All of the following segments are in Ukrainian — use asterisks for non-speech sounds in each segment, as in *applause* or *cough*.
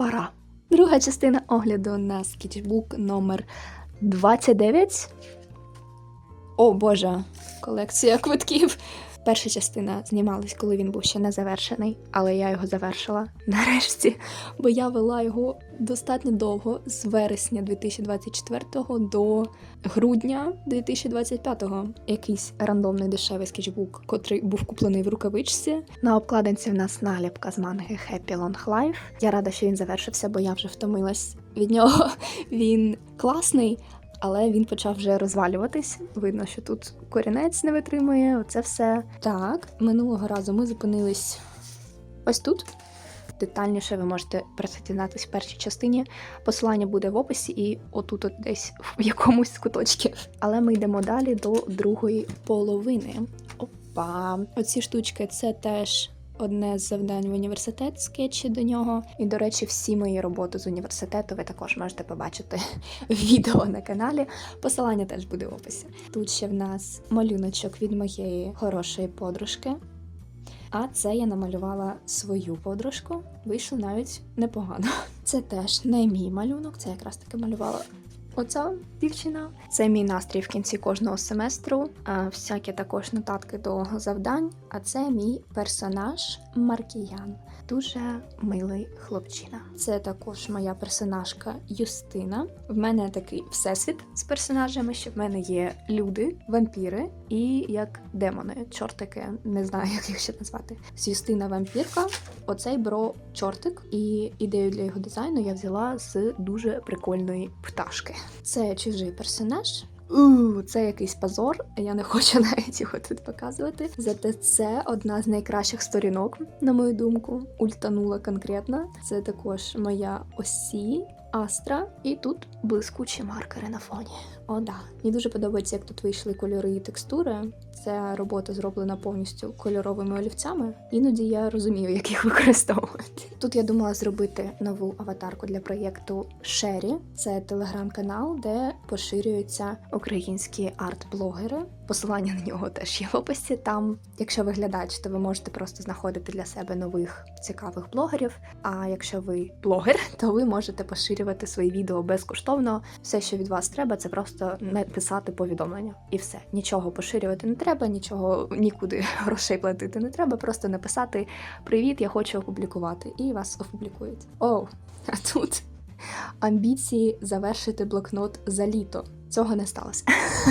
пора. Друга частина огляду на скетчбук номер 29. О Боже, колекція квитків. Перша частина знімалась, коли він був ще не завершений, але я його завершила *laughs* нарешті, бо я вела його достатньо довго з вересня 2024 до грудня 2025. Якийсь рандомний дешевий скетчбук, котрий був куплений в рукавичці. На обкладинці в нас наліпка з манги Happy Long Life. Я рада, що він завершився, бо я вже втомилась від нього. *laughs* Він класний. Але він почав вже розвалюватись. Видно, що тут корінець не витримує. Оце все. Так, минулого разу ми зупинились ось тут. Детальніше ви можете дізнатися в першій частині. Посилання буде в описі і отут, от десь в якомусь куточці. Але ми йдемо далі до другої половини. Опа, оці штучки це теж. Одне з завдань в університет скетчі до нього. І, до речі, всі мої роботи з університету ви також можете побачити *laughs* відео на каналі. Посилання теж буде в описі. Тут ще в нас малюночок від моєї хорошої подружки. А це я намалювала свою подружку. Вийшло навіть непогано. *laughs* Це теж не мій малюнок, це якраз таки малювала оця дівчина. Це мій настрій в кінці кожного семестру. Всякі також нотатки до завдань. А це мій персонаж Маркіян. Дуже милий хлопчина. Це також моя персонажка Юстина. В мене такий всесвіт з персонажами, що в мене є люди, вампіри і як демони, чортики, не знаю, *laughs* як їх ще назвати. З Юстина вампірка, оцей бро чортик, і ідею для його дизайну я взяла з дуже прикольної пташки. Це чужий персонаж. Це якийсь позор. Я не хочу *laughs* навіть його тут показувати. Зате це одна з найкращих сторінок, на мою думку. Ультанула конкретно. Це також моя осі. Астра, і тут блискучі маркери на фоні. О, да. Мені дуже подобається, як тут вийшли кольори і текстури. Ця робота зроблена повністю кольоровими олівцями. Іноді я розумію, як їх використовувати. Тут я думала зробити нову аватарку для проєкту Шері. Це телеграм-канал, де поширюються українські арт-блогери. Посилання на нього теж є в описі. Там, якщо ви глядач, то ви можете просто знаходити для себе нових цікавих блогерів. А якщо ви блогер, *laughs* то ви можете поширювати свої відео безкоштовно. Все, що від вас треба, це просто написати повідомлення. І все. Нічого поширювати не треба, нічого нікуди *laughs* грошей платити не треба. Просто написати Привіт, я хочу опублікувати, і вас опублікують. О, а тут амбіції завершити блокнот за літо. Цього не сталося.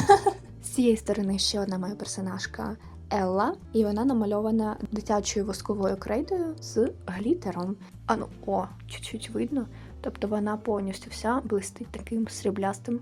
*laughs* З цієї сторони ще одна моя персонажка Елла, і вона намальована дитячою восковою крейдою з глітером. А ну, о, чуть-чуть видно. Тобто вона повністю вся блистить таким сріблястим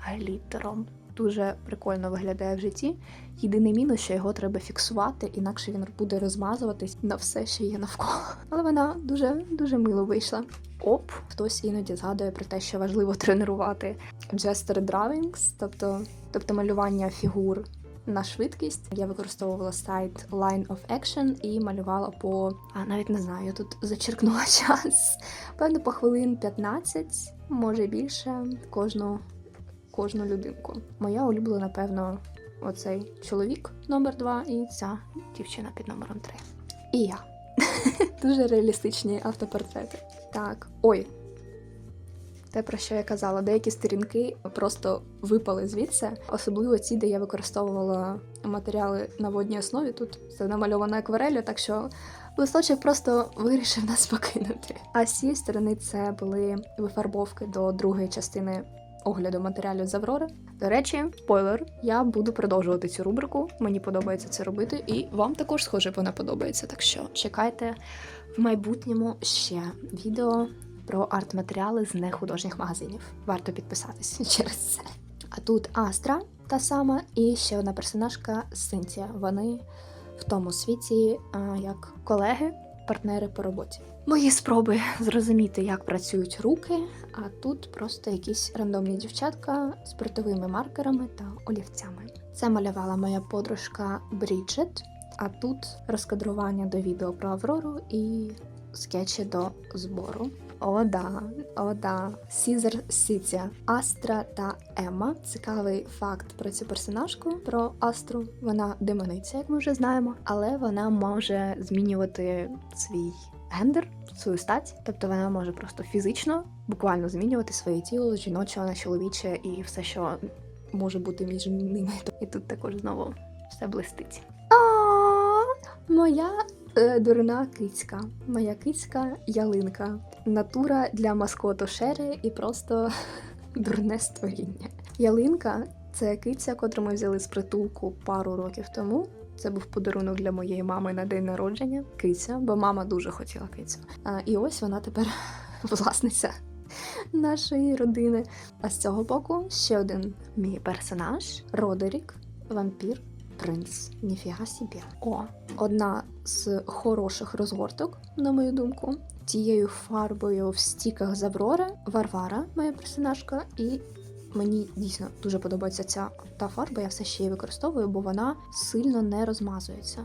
глітером. Дуже прикольно виглядає в житті. Єдиний мінус, що його треба фіксувати, інакше він буде розмазуватись на все, що є навколо. Але вона дуже дуже мило вийшла. Оп, хтось іноді згадує про те, що важливо тренувати gesture drawings, тобто, тобто малювання фігур на швидкість. Я використовувала сайт Line of Action і малювала по а навіть не знаю, я тут зачеркнула *laughs* час. Певно, по хвилин 15, може більше, кожну кожну людинку. Моя улюблена, певно, оцей чоловік номер 2 і ця дівчина під номером 3. І я. *laughs* Дуже реалістичні автопортрети. Так, ой. Те, про що я казала, деякі сторінки просто випали звідси, особливо ці, де я використовувала матеріали на водній основі. Тут це намальовано акварелью, так що листочок просто вирішив нас *laughs* покинути. А з цієї сторони це були вифарбовки до другої частини огляду матеріалів з Аврори. До речі, спойлер, я буду продовжувати цю рубрику. Мені подобається це робити, і вам також, схоже, вона подобається. Так що чекайте в майбутньому ще відео про арт-матеріали з нехудожніх магазинів. Варто підписатись *laughs* через це. А тут Астра, та сама, і ще одна персонажка Синтія. Вони в тому світі як колеги, партнери по роботі. Мої спроби зрозуміти, як працюють руки, а тут просто якісь рандомні дівчатка з портовими маркерами та олівцями. Це малювала моя подружка Бріджет, а тут розкадрування до відео про Аврору і скетчі до збору. О, да, о, да. Сізер Сіця, Астра та Емма. Цікавий факт про цю персонажку, про Астру. Вона демониця, як ми вже знаємо, але вона може змінювати свій гендер, свою стать, тобто вона може просто фізично, буквально змінювати своє тіло з жіночого на чоловіче і все, що може бути між ними. І тут також знову все блистить. Моя е, дурна кицька, моя кицька ялинка. Натура для маскоту Шери і просто *laughs* дурне створіння. Ялинка це киця, котру ми взяли з притулку пару років тому. Це був подарунок для моєї мами на день народження. Киця, бо мама дуже хотіла кицю. А, і ось вона тепер *laughs* власниця нашої родини. А з цього боку ще один мій персонаж Родерік, вампір, принц. Ніфіга собі. О, одна з хороших розгорток, на мою думку. Тією фарбою в стіках з Варвара, моя персонажка, і мені дійсно дуже подобається ця та фарба. Я все ще її використовую, бо вона сильно не розмазується.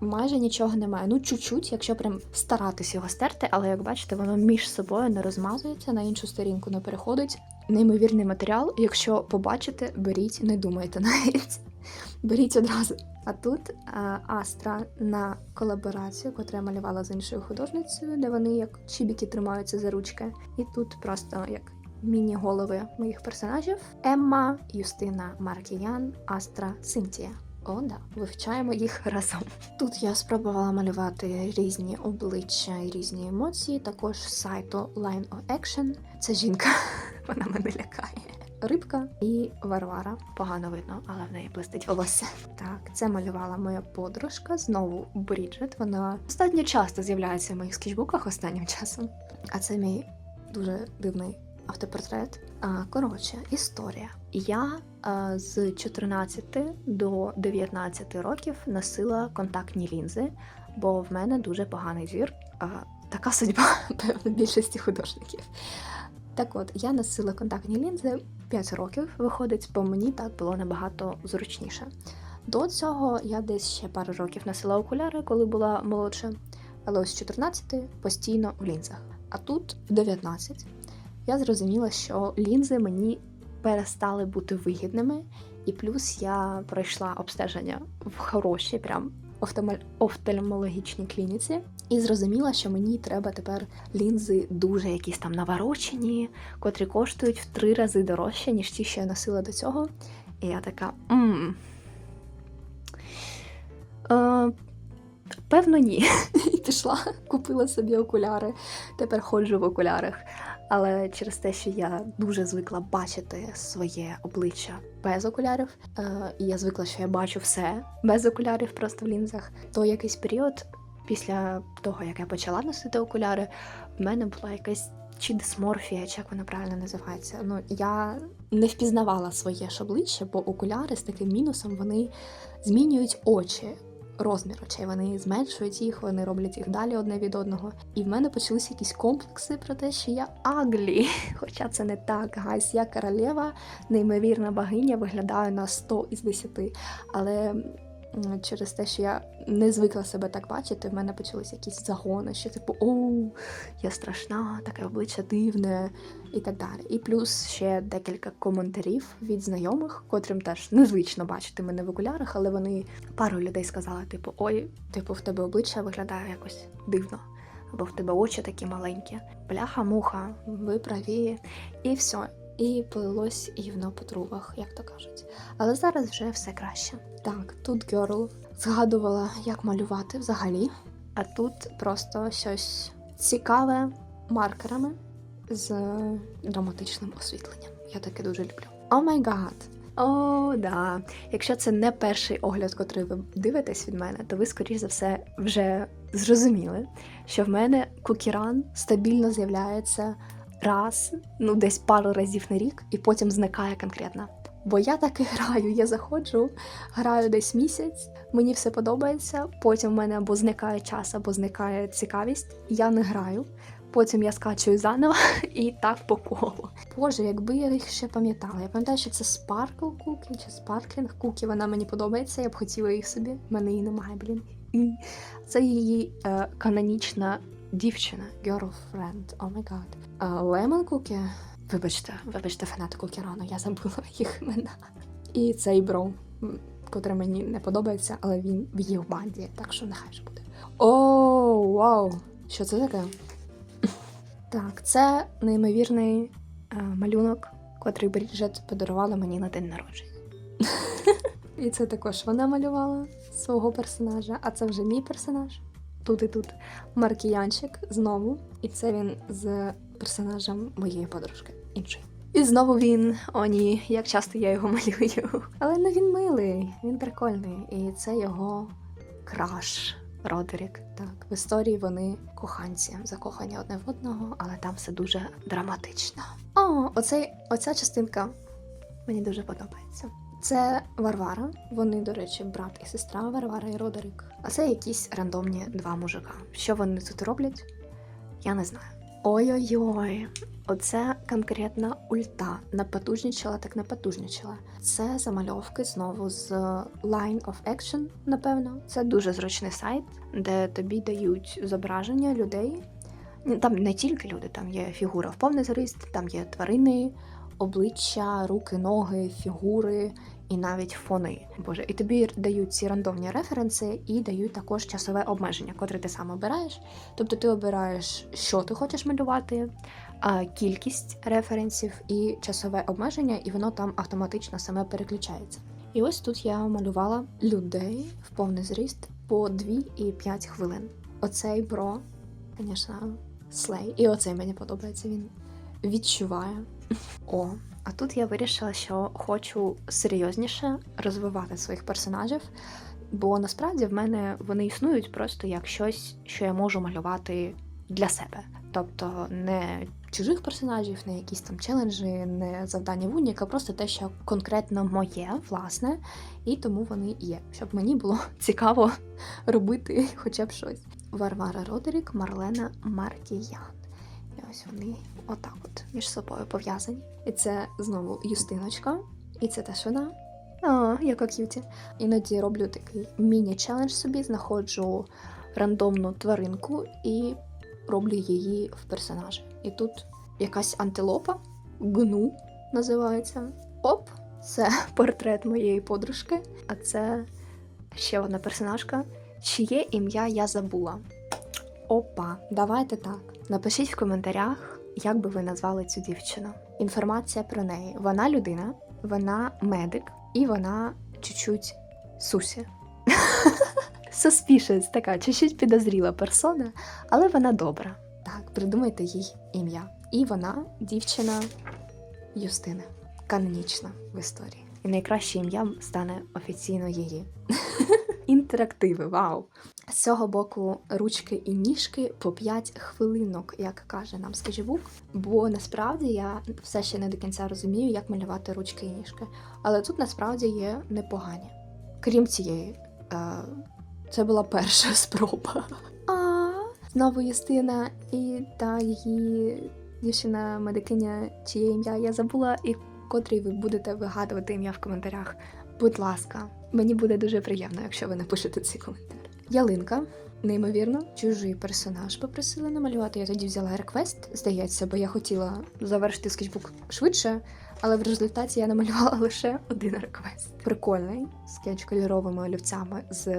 Майже нічого немає. Ну, чуть-чуть, якщо прям старатись його стерти, але як бачите, воно між собою не розмазується, на іншу сторінку не переходить. Неймовірний матеріал. Якщо побачите, беріть, не думайте навіть. Беріть одразу. А тут а, Астра на колаборацію, яку я малювала з іншою художницею, де вони як чібіки тримаються за ручки. І тут просто як міні-голови моїх персонажів: Емма, Юстина Маркіян, Астра, Синтія. О, да, вивчаємо їх разом. Тут я спробувала малювати різні обличчя і різні емоції. Також сайту Line of Action. Це жінка, *laughs* вона мене лякає. Рибка і Варвара. Погано видно, але в неї блистить волосся. Так, це малювала моя подружка. Знову Бріджет. Вона достатньо часто з'являється в моїх скетчбуках останнім часом. А це мій дуже дивний автопортрет. Коротше, історія. Я з 14 до 19 років носила контактні лінзи, бо в мене дуже поганий зір. Така судьба, *laughs* певно, більшості художників. Так от, я носила контактні лінзи 5 років, виходить, бо мені так було набагато зручніше. До цього я десь ще пару років носила окуляри, коли була молодша, але ось з 14 постійно в лінзах. А тут в 19 я зрозуміла, що лінзи мені перестали бути вигідними, і плюс я пройшла обстеження в хорошій, прям офтальмо- офтальмологічній клініці, і зрозуміла, що мені треба тепер лінзи дуже якісь там наворочені, котрі коштують в три рази дорожче, ніж ті, що я носила до цього. І я така. Мм. Е, певно, ні. І пішла, купила собі окуляри. Тепер ходжу в окулярах. Але через те, що я дуже звикла бачити своє обличчя без окулярів, е, і я звикла, що я бачу все без окулярів, просто в лінзах, то якийсь період після того, як я почала носити окуляри, в мене була якась чи дисморфія, чи як вона правильно називається. Ну я не впізнавала своє ж обличчя, бо окуляри з таким мінусом вони змінюють очі. Розмір очей, вони зменшують їх, вони роблять їх далі одне від одного. І в мене почалися якісь комплекси про те, що я аглі. *laughs* Хоча це не так. Гайс, я королева, неймовірна богиня, виглядаю на 100 із 10. Але через те, що я не звикла себе так бачити, в мене почалися якісь загони, що типу, оу, я страшна, таке обличчя дивне і так далі. І плюс ще декілька коментарів від знайомих, котрим теж незвично бачити мене в окулярах, але вони пару людей сказали, типу, ой, типу, в тебе обличчя виглядає якось дивно. Або в тебе очі такі маленькі. Бляха-муха, ви праві. І все. І плилось гівно по трубах, як то кажуть. Але зараз вже все краще. Так, тут Герл згадувала, як малювати взагалі. А тут просто щось цікаве маркерами з драматичним освітленням. Я таке дуже люблю. О май гад! О, да. Якщо це не перший огляд, котрий ви дивитесь від мене, то ви, скоріш за все, вже зрозуміли, що в мене кукіран стабільно з'являється раз, ну десь пару разів на рік, і потім зникає конкретно. Бо я так і граю, я заходжу, граю десь місяць, мені все подобається. Потім в мене або зникає час, або зникає цікавість. Я не граю. Потім я скачую заново *laughs* і так по колу. Боже, якби я їх ще пам'ятала. Я пам'ятаю, що це Sparkle Cookie чи Sparkling Cookie, Вона мені подобається, я б хотіла їх собі. В мене її немає, блін. Це її е, канонічна дівчина, girlfriend. О май гад. Lemon Cookie. Вибачте, вибачте, фанати Кукірану, я забула *laughs* їх імена. І цей бро, котрий мені не подобається, але він в їх банді, так що нехай ж буде. О, вау! Що це таке? *laughs* Так, це неймовірний е, малюнок, котрий Бріджет подарувала мені на день народження. *laughs* І це також вона малювала свого персонажа, а це вже мій персонаж. Тут і тут маркіянчик знову. І це він з персонажем моєї подружки іншої. І знову він, о ні, як часто я його *laughs* малюю. Але ну він милий, він прикольний. І це його краш. Родерік. Так, в історії вони коханці, закохані одне в одного, але там все дуже драматично. О, оцей, оця частинка мені дуже подобається. Це Варвара. Вони, до речі, брат і сестра Варвара і Родерик. А це якісь рандомні два мужика. Що вони тут роблять? Я не знаю. Ой-ой-ой, оце конкретна ульта. Напотужнічала, так напотужнічала. Це замальовки знову з Line of Action, напевно. Це дуже зручний сайт, де тобі дають зображення людей. Там не тільки люди, там є фігура в повний зріст, там є тварини, обличчя, руки, ноги, фігури і навіть фони. Боже, і тобі дають ці рандомні референси і дають також часове обмеження, котре ти сам обираєш. Тобто ти обираєш, що ти хочеш малювати, кількість референсів і часове обмеження, і воно там автоматично саме переключається. І ось тут я малювала людей в повний зріст по 2 і 5 хвилин. Оцей бро, звісно, слей. І оцей мені подобається. Він відчуває. О, а тут я вирішила, що хочу серйозніше розвивати своїх персонажів, бо насправді в мене вони існують просто як щось, що я можу малювати для себе. Тобто не чужих персонажів, не якісь там челенджі, не завдання в а просто те, що конкретно моє, власне, і тому вони є, щоб мені було *laughs* цікаво робити хоча б щось. Варвара Родерік, Марлена Маркіян. Ось вони отак от між собою пов'язані. І це знову Юстиночка, і це теж вона. А, яка к'юті. Іноді роблю такий міні-челендж собі, знаходжу рандомну тваринку і роблю її в персонажі. І тут якась антилопа, гну називається. Оп, це *laughs* портрет моєї подружки, а це ще одна персонажка, чиє ім'я я забула. Опа, давайте так. Напишіть в коментарях, як би ви назвали цю дівчину. Інформація про неї. Вона людина, вона медик і вона чуть-чуть сусі. *laughs* Suspicious, така чуть-чуть підозріла персона, але вона добра. Так, придумайте їй ім'я. І вона дівчина Юстина, канонічна в історії. І найкраще ім'я стане офіційно її. *laughs* Інтерактиви, вау! З цього боку ручки і ніжки по 5 хвилинок, як каже нам скетчбук. Бо насправді я все ще не до кінця розумію, як малювати ручки і ніжки. Але тут насправді є непогані. Крім цієї, е, це була перша *laughs* спроба. А знову Юстина і та її дівчина медикиня, чиє ім'я я забула, і котрій ви будете вигадувати ім'я в коментарях. Будь ласка, мені буде дуже приємно, якщо ви напишете цей коментар. Ялинка, неймовірно, чужий персонаж попросили намалювати. Я тоді взяла реквест, здається, бо я хотіла завершити скетчбук швидше, але в результаті я намалювала *laughs* лише один реквест. Прикольний скетч кольоровими олівцями з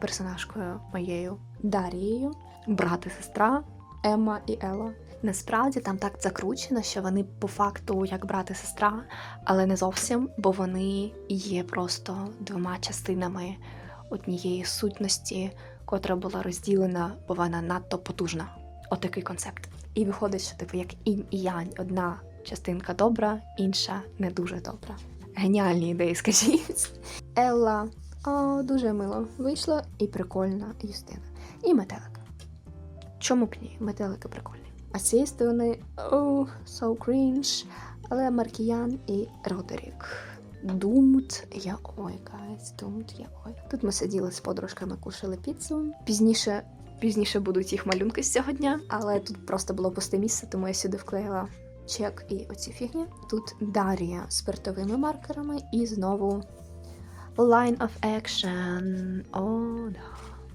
персонажкою моєю Дарією, брат і сестра Емма і Елла. Насправді там так закручено, що вони по факту як брат і сестра, але не зовсім, бо вони є просто двома частинами однієї сутності, котра була розділена, бо вона надто потужна. Отакий концепт. І виходить, що типу як інь і янь, одна частинка добра, інша не дуже добра. Геніальні ідеї, *laughs* скажіть. Елла о, дуже мило вийшло і прикольна Юстина. І метелик. Чому б ні? Метелики прикольні. А з цієї сторони oh, so cringe, але Маркіян і Родерік. Думт я ой, guys, думт я ой. Тут ми сиділи з подружками, кушали піцу. Пізніше, пізніше будуть їх малюнки з цього дня, але тут просто було пусте місце, тому я сюди вклеїла чек і оці фігні. Тут Дарія з спиртовими маркерами і знову Line of Action. О, да.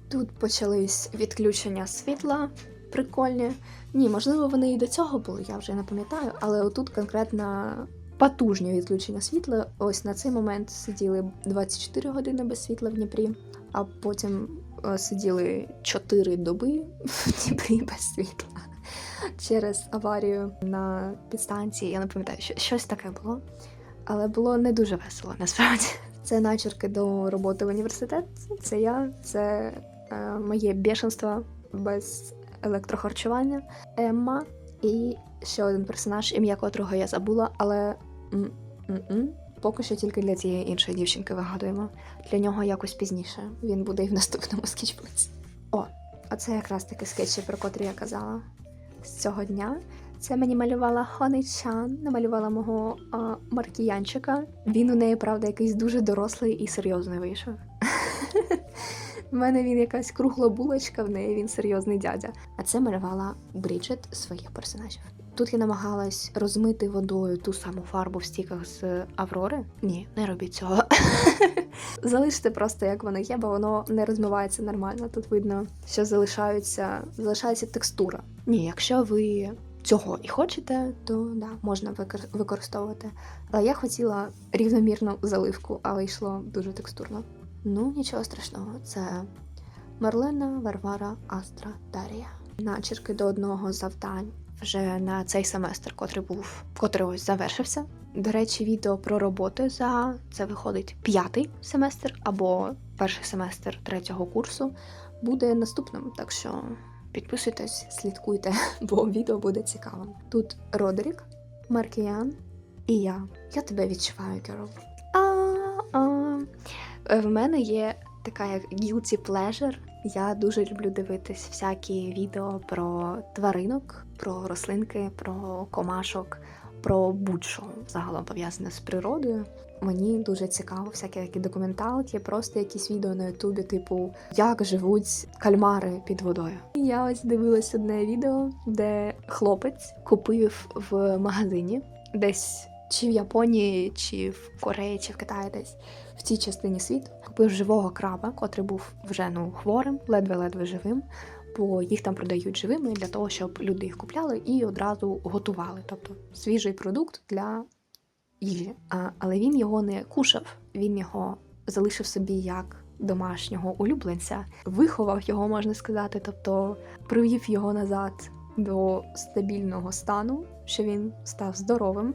Тут почались відключення світла. Прикольні. Ні, можливо, вони і до цього були, я вже не пам'ятаю, але отут конкретно потужні відключення світла. Ось на цей момент сиділи 24 години без світла в Дніпрі, а потім е, сиділи 4 доби *laughs* в Дніпрі без світла через аварію на підстанції. Я не пам'ятаю, що щось таке було. Але було не дуже весело, насправді. *laughs* Це начерки до роботи в університет. Це я, це е, моє бешенство без електрохарчування, Емма і ще один персонаж, ім'я котрого я забула, але поки що тільки для цієї іншої дівчинки вигадуємо. Для нього якось пізніше. Він буде і в наступному *laughs* скетчбуці. О, оце якраз таки скетчі, про котрі я казала з цього дня. Це мені малювала Хоничан, намалювала мого а, Маркіянчика. Він у неї, правда, якийсь дуже дорослий і серйозний вийшов. *laughs* У мене він якась кругла булочка, в неї він серйозний дядя. А це малювала Бріджит своїх персонажів. Тут я намагалась розмити водою ту саму фарбу в стіках з Аврори. Ні, не робіть цього. *laughs* Залиште просто як воно є, бо воно не розмивається нормально. Тут видно, що залишаються, залишається текстура. Ні, якщо ви цього і хочете, то да, можна викор- використовувати. Але я хотіла рівномірну заливку, але йшло дуже текстурно. Ну, нічого страшного, це Марлена, Варвара, Астра, Дарія. Начерки до одного завдань вже на цей семестр, котрий був, котрий ось завершився. До речі, відео про роботи за це виходить п'ятий семестр або перший семестр третього курсу буде наступним. Так що підписуйтесь, слідкуйте, *laughs* бо відео буде цікавим. Тут Родерік, Маркіян і я. Я тебе відчуваю, Керол. А-а. Е, В мене є така як guilty pleasure. Я дуже люблю дивитись всякі відео про тваринок, про рослинки, про комашок, про будь-що загалом пов'язане з природою. Мені дуже цікаво, всякі такі документалки, просто якісь відео на Ютубі, типу як живуть кальмари під водою. Я ось дивилась одне відео, де хлопець купив в магазині десь чи в Японії, чи в Кореї, чи в Китаї десь цій частині світу купив живого краба, котрий був вже ну хворим, ледве-ледве живим. Бо їх там продають живими для того, щоб люди їх купляли і одразу готували. Тобто свіжий продукт для їжі. А, але він його не кушав, він його залишив собі як домашнього улюбленця, виховав його, можна сказати, тобто привів його назад до стабільного стану, що він став здоровим,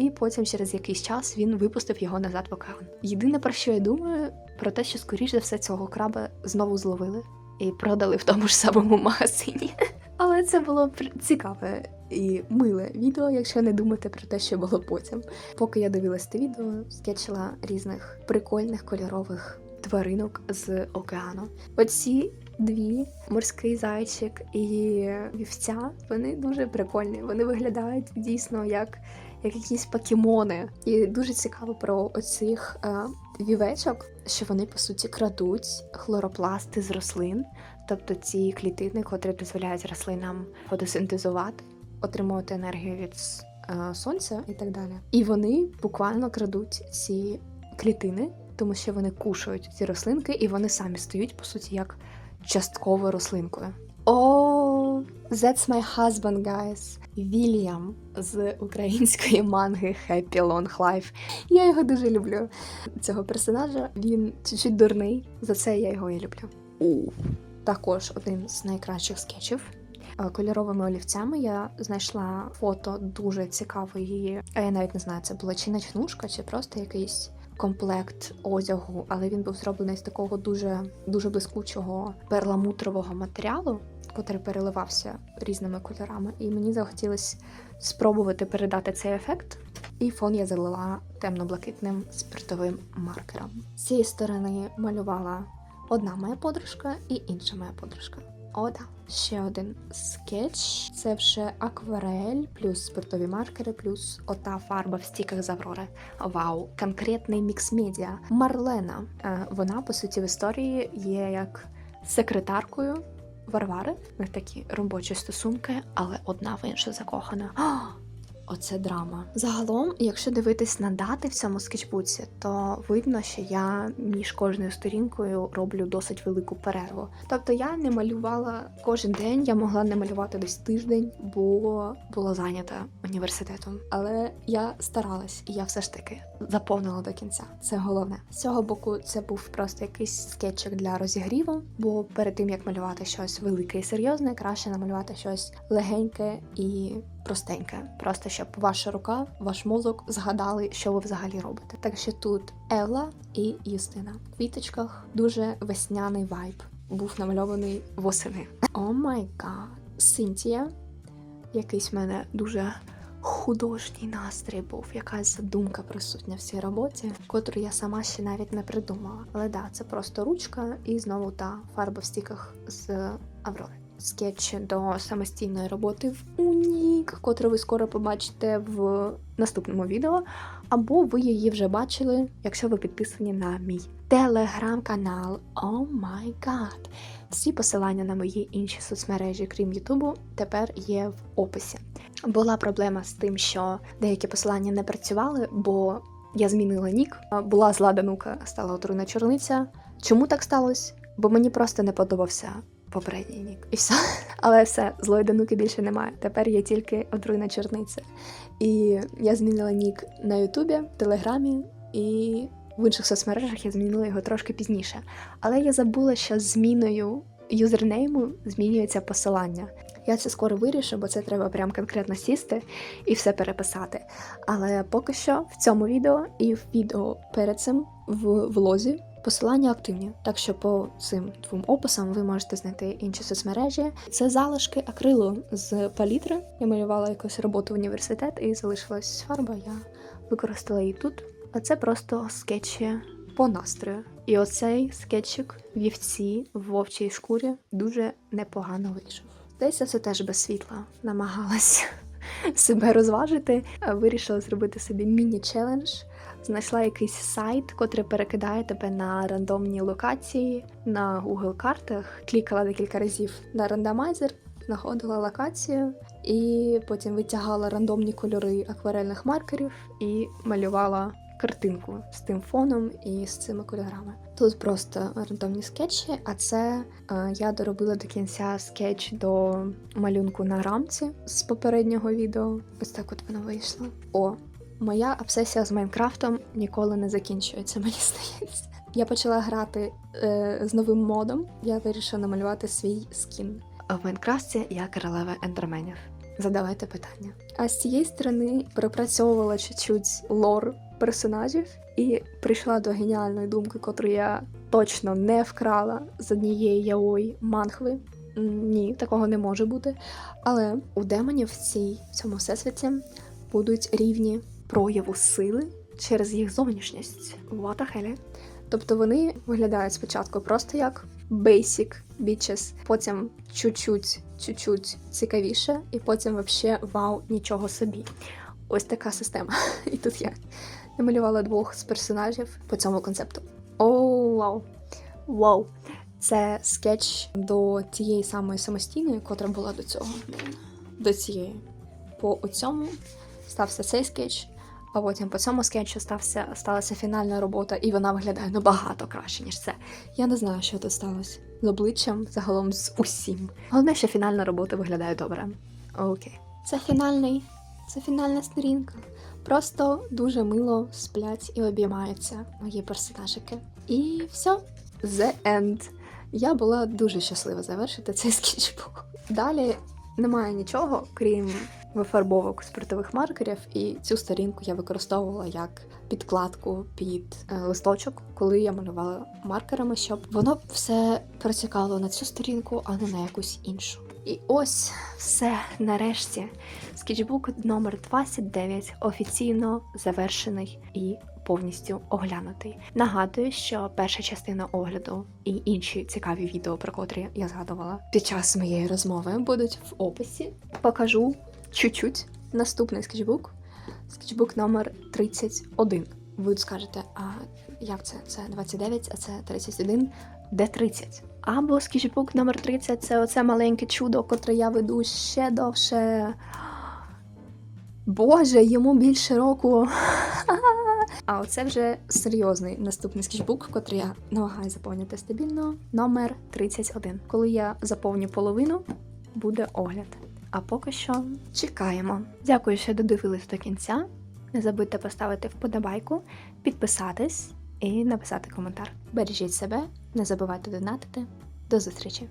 і потім через якийсь час він випустив його назад в океан. Єдине про що я думаю, про те, що скоріш за все цього краба знову зловили і продали в тому ж самому магазині. *laughs* Але це було цікаве і миле відео, якщо не думати про те, що було потім. Поки я дивилась те відео, скетчила різних прикольних кольорових тваринок з океану. Оці дві морський зайчик і вівця, вони дуже прикольні. Вони виглядають дійсно як, як якісь покемони. І дуже цікаво про оцих е, вівечок, що вони по суті крадуть хлоропласти з рослин, тобто ці клітини, котрі дозволяють рослинам фотосинтезувати, отримувати енергію від е, сонця і так далі. І вони буквально крадуть ці клітини, тому що вони кушають ці рослинки, і вони самі стають по суті як частково рослинкою. О, that's my husband, guys. Вільям з української манги Happy Long Life. Я його дуже люблю. Цього персонажа він чуть-чуть дурний. За це я його і люблю. У. Також один з найкращих скетчів. Е, Кольоровими олівцями я знайшла фото дуже цікавої. А я навіть не знаю, це була чи ночнушка, чи просто якийсь комплект одягу, але він був зроблений з такого дуже дуже блискучого перламутрового матеріалу, котрий переливався різними кольорами. І мені захотілося спробувати передати цей ефект. І фон я залила темно-блакитним спиртовим маркером. З цієї сторони малювала одна моя подружка і інша моя подружка. О, да. Ще один скетч. Це вже акварель, плюс спиртові маркери, плюс ота фарба в стіках з Аврори. Вау, конкретний мікс медіа. Марлена. Е, Вона, по суті, в історії є як секретаркою Варвари. В такі робочі стосунки, але одна в іншу закохана. *gasps* Оце драма. Загалом, якщо дивитись на дати в цьому скетчбуці, то видно, що я між кожною сторінкою роблю досить велику перерву. Тобто я не малювала кожен день, я могла не малювати десь тиждень, бо була зайнята університетом. Але я старалась, і я все ж таки заповнила до кінця. Це головне. З цього боку це був просто якийсь скетчик для розігріву, бо перед тим як малювати щось велике і серйозне, краще намалювати щось легеньке і простеньке. Просто щоб ваша рука, ваш мозок згадали, що ви взагалі робите. Так що тут Елла і Юстина. В квіточках дуже весняний вайб. Був намальований восени. О май гад. Синтія. Якийсь в мене дуже художній настрій був, якась задумка присутня в цій роботі, котру я сама ще навіть не придумала. Але да, це просто ручка і знову та фарба в стіках з Аврори. Скетч до самостійної роботи в Унік, котру ви скоро побачите в наступному відео, або ви її вже бачили, якщо ви підписані на мій телеграм-канал. О май гад! Всі посилання на мої інші соцмережі, крім Ютубу, тепер є в описі. Була проблема з тим, що деякі посилання не працювали, бо я змінила нік. Була зла Данука, стала отруйна чорниця. Чому так сталося? Бо мені просто не подобався попередній нік. І все. *laughs* Але все, злої Дануки більше немає. Тепер є тільки отруйна чорниця. І я змінила нік на Ютубі, Телеграмі і в інших соцмережах я змінила його трошки пізніше. Але я забула, що з зміною юзернейму змінюється посилання. Я це скоро вирішу, бо це треба прям конкретно сісти і все переписати. Але поки що в цьому відео і в відео перед цим в влозі посилання активні. Так що по цим двом описам ви можете знайти інші соцмережі. Це залишки акрилу з палітри. Я малювала якусь роботу в університет і залишилась фарба. Я використала її тут. А це просто скетчі по настрою. І оцей скетчик вівці в вовчій шкурі дуже непогано вийшов. Десь я все теж без світла намагалась *laughs* себе розважити. Вирішила зробити собі міні-челендж. Знайшла якийсь сайт, котрий перекидає тебе на рандомні локації на Google картах. Клікала декілька разів на рандомайзер, знаходила локацію і потім витягала рандомні кольори акварельних маркерів і малювала картинку з тим фоном і з цими кольорами. Тут просто рандомні скетчі, а це е, я доробила до кінця скетч до малюнку на рамці з попереднього відео. Ось так от воно вийшло. О, моя обсесія з Майнкрафтом ніколи не закінчується, мені здається. Я почала грати е, з новим модом. Я вирішила намалювати свій скін. А в Майнкрафті я королева ендерменів. Задавайте питання. А з цієї сторони пропрацьовувала чуть-чуть лор персонажів і прийшла до геніальної думки, котру я точно не вкрала з однієї яої манхви. Ні, такого не може бути. Але у демонів в цій в цьому всесвіті будуть рівні прояву сили через їх зовнішність. What the hell? Тобто вони виглядають спочатку просто як basic bitches, потім чуть-чуть, чуть-чуть цікавіше, і потім вообще вау, нічого собі. Ось така система. *laughs* І тут я намалювала двох з персонажів по цьому концепту. О, вау! Вау! Це скетч до тієї самої самостійної, котра була до цього. До цієї. По цьому стався цей скетч, а потім по цьому скетчу стався, сталася фінальна робота, і вона виглядає набагато краще, ніж це. Я не знаю, що тут сталося з обличчям, загалом з усім. Головне, що фінальна робота виглядає добре. Окей. Це фінальний, це фінальна сторінка. Просто дуже мило сплять і обіймаються мої персонажики. І все, the end. Я була дуже щаслива завершити цей скетчбук. Далі немає нічого, крім вифарбовок спиртових маркерів, і цю сторінку я використовувала як підкладку під е, листочок, коли я малювала маркерами, щоб воно все протікало на цю сторінку, а не на якусь іншу. І ось все нарешті. Скетчбук номер 29 офіційно завершений і повністю оглянутий. Нагадую, що перша частина огляду і інші цікаві відео, про котрі я згадувала під час моєї розмови, будуть в описі. Покажу чуть-чуть наступний скетчбук. Скетчбук номер 31. Ви скажете, а як це? Це 29, а це 31, де 30? Або скетчбук номер 30 це оце маленьке чудо, котре я веду ще довше. Боже, йому більше року. *laughs* А оце вже серйозний наступний скетчбук, котрий я намагаюся заповнити стабільно. Номер 31. Коли я заповню половину, буде огляд. А поки що чекаємо. Дякую, що додивились до кінця. Не забудьте поставити вподобайку, підписатись і написати коментар. Бережіть себе, не забувайте донатити. До зустрічі!